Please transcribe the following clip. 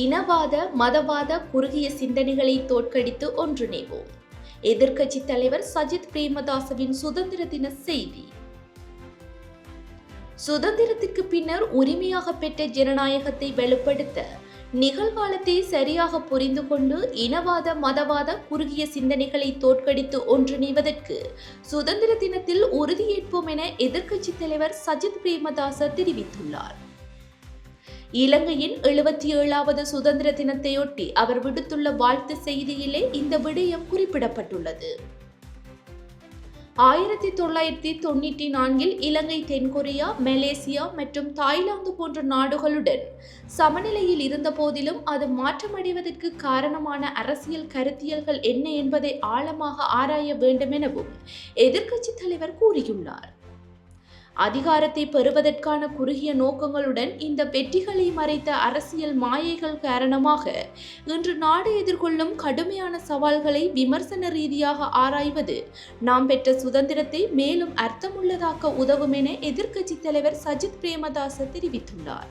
இனவாத மதவாத குறுகிய சிந்தனைகளை தோற்கடித்து ஒன்றிணைவோம் எதிர்க்கட்சி தலைவர் சஜித் பிரேமதாசவின் சுதந்திர தின செய்தி. சுதந்திரத்திற்கு பின்னர் உரிமையாக பெற்ற ஜனநாயகத்தை வலுப்படுத்த நிகழ்காலத்தை சரியாக புரிந்து கொண்டு இனவாத மதவாத குறுகிய சிந்தனைகளை தோற்கடித்து ஒன்றிணைவதற்கு சுதந்திர தினத்தில் உறுதியேற்போம் என எதிர்க்கட்சித் தலைவர் சஜித் பிரேமதாச தெரிவித்துள்ளார். இலங்கையின் எழுபத்தி ஏழாவது சுதந்திர தினத்தையொட்டி அவர் விடுத்துள்ள வாழ்த்து செய்தியிலே இந்த விடயம் குறிப்பிடப்பட்டுள்ளது. ஆயிரத்தி தொள்ளாயிரத்தி தொண்ணூற்றி நான்கில் இலங்கை தென்கொரியா மலேசியா மற்றும் தாய்லாந்து போன்ற நாடுகளுடன் சமநிலையில் இருந்த போதிலும் அது மாற்றமடைவதற்கு காரணமான அரசியல் கருத்தியல்கள் என்ன என்பதை ஆழமாக ஆராய வேண்டும் எனவும் எதிர்க்கட்சித் தலைவர் கூறியுள்ளார். அதிகாரத்தை பெறுவதற்கான குறுகிய நோக்கங்களுடன் இந்த வெற்றிகளை மறைத்த அரசியல் மாயைகள் காரணமாக இன்று நாடு எதிர்கொள்ளும் கடுமையான சவால்களை விமர்சன ரீதியாக ஆராய்வது நாம் பெற்ற சுதந்திரத்தை மேலும் அர்த்தமுள்ளதாக்க உதவும் என எதிர்க்கட்சித் தலைவர் சஜித் பிரேமதாச தெரிவித்துள்ளார்.